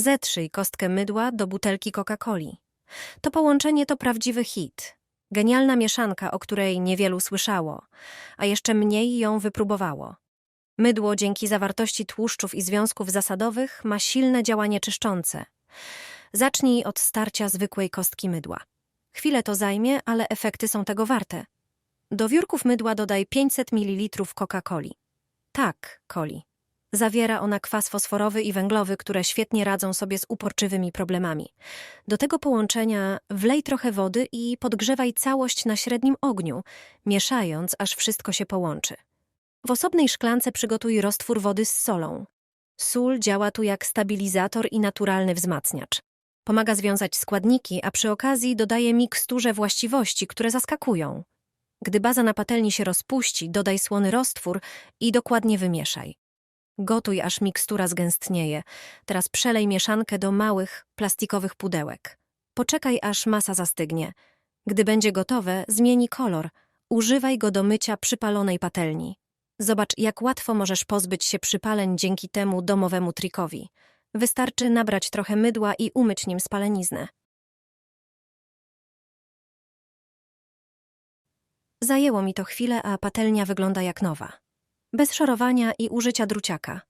Zetrzyj kostkę mydła do butelki Coca-Coli. To połączenie to prawdziwy hit. Genialna mieszanka, o której niewielu słyszało, a jeszcze mniej ją wypróbowało. Mydło dzięki zawartości tłuszczów i związków zasadowych ma silne działanie czyszczące. Zacznij od starcia zwykłej kostki mydła. Chwilę to zajmie, ale efekty są tego warte. Do wiórków mydła dodaj 500 ml Coca-Coli. Tak, coli. Zawiera ona kwas fosforowy i węglowy, które świetnie radzą sobie z uporczywymi problemami. Do tego połączenia wlej trochę wody i podgrzewaj całość na średnim ogniu, mieszając, aż wszystko się połączy. W osobnej szklance przygotuj roztwór wody z solą. Sól działa tu jak stabilizator i naturalny wzmacniacz. Pomaga związać składniki, a przy okazji dodaje miksturze właściwości, które zaskakują. Gdy baza na patelni się rozpuści, dodaj słony roztwór i dokładnie wymieszaj. Gotuj, aż mikstura zgęstnieje. Teraz przelej mieszankę do małych, plastikowych pudełek. Poczekaj, aż masa zastygnie. Gdy będzie gotowe, zmieni kolor. Używaj go do mycia przypalonej patelni. Zobacz, jak łatwo możesz pozbyć się przypaleń dzięki temu domowemu trikowi. Wystarczy nabrać trochę mydła i umyć nim spaleniznę. Zajęło mi to chwilę, a patelnia wygląda jak nowa. Bez szorowania i użycia druciaka.